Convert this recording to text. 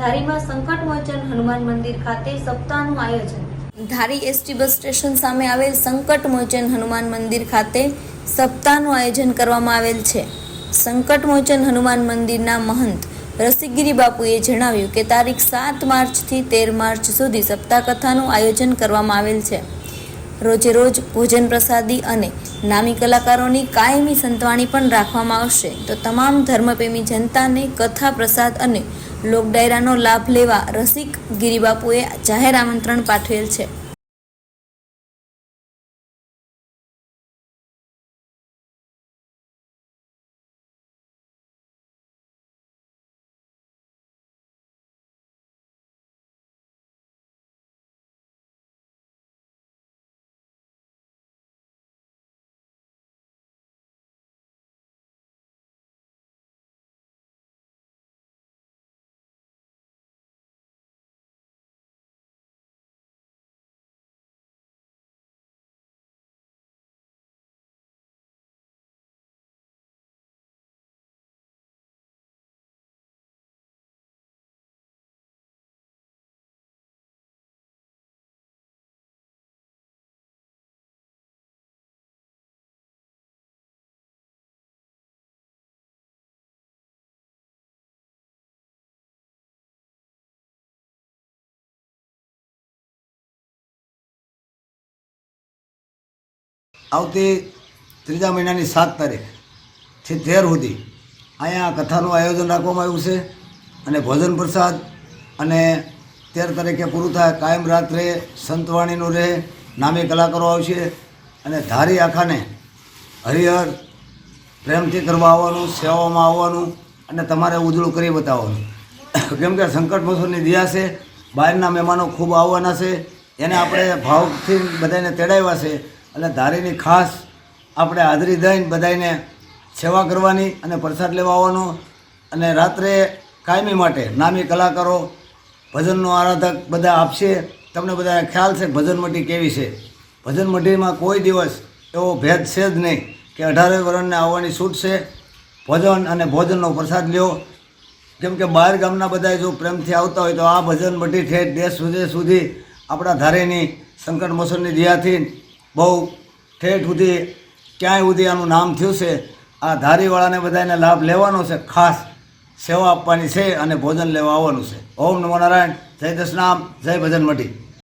ધારીમાં સંકટ મોચન હનુમાન મંદિર ખાતે સપ્તાહનું આયોજન. ધારી એસટી બસ સ્ટેશન સામે આવેલ સંકટ મોચન હનુમાન મંદિર ખાતે સપ્તાહનું આયોજન કરવામાં આવેલ છે. સંકટ મોચન હનુમાન મંદિરના મહંત રસિકગીરી બાપુએ જણાવ્યું કે તારીખ સાત માર્ચથી તેર માર્ચ સુધી સપ્તાહ કથાનું આયોજન કરવામાં આવેલ છે. રોજે રોજ ભોજન પ્રસાદી અને નામી કલાકારોની કાયમી સંતવાણી પણ રાખવામાં આવશે. તો તમામ ધર્મપ્રેમી જનતાને કથા પ્રસાદ અને લોકડાયરાનો લાભ લેવા રસિક ગિરિબાપુએ જાહેર આમંત્રણ પાઠવેલ છે. આવતી ત્રીજા મહિનાની સાત તારીખથી તેર સુધી અહીંયા કથાનું આયોજન રાખવામાં આવ્યું છે અને ભોજન પ્રસાદ અને તેર તારીખે પૂરું થાય, કાયમ રાત્રે સંતવાણીનું રહે, નામી કલાકારો આવશે અને ધારી આખાને હરિહર પ્રેમથી કરવા આવવાનું, સેવામાં આવવાનું અને તમારે ઉજળું કરી બતાવવાનું. કેમ કે સંકટ મોસમની દિયા છે, બહારના મહેમાનો ખૂબ આવવાના છે, એને આપણે ભાવથી બધાને તેડાવ્યા છે એટલે ધારીની ખાસ આપણે હાજરી દઈને બધાને સેવા કરવાની અને પ્રસાદ લેવા આવવાનો અને રાત્રે કાયમી માટે નામી કલાકારો ભજનનો આરાધક બધા આપશે. તમને બધાને ખ્યાલ છે ભજન મટી કેવી છે. ભજન મટીમાં કોઈ દિવસ એવો ભેદ છે જ નહીં કે અઢારે વર્ષને આવવાની છૂટ છે. ભોજન અને ભોજનનો પ્રસાદ લ્યો. કેમ કે બહાર ગામના બધા જો પ્રેમથી આવતા હોય તો આ ભજન મટી ઠેઠ દેશ વિદેશ સુધી આપણા ધારેની સંકટ મોસમની દિયાથી બહુ ઠેઠ સુધી ક્યાંય સુધી આનું નામ થયું છે, આ ધારીવાળાને બધાને લાભ લેવાનો છે, ખાસ સેવા આપવાની છે અને ભોજન લેવા આવવાનું છે. ઓમ નમો નારાયણ, જય દશનામ, જય ભજન મટી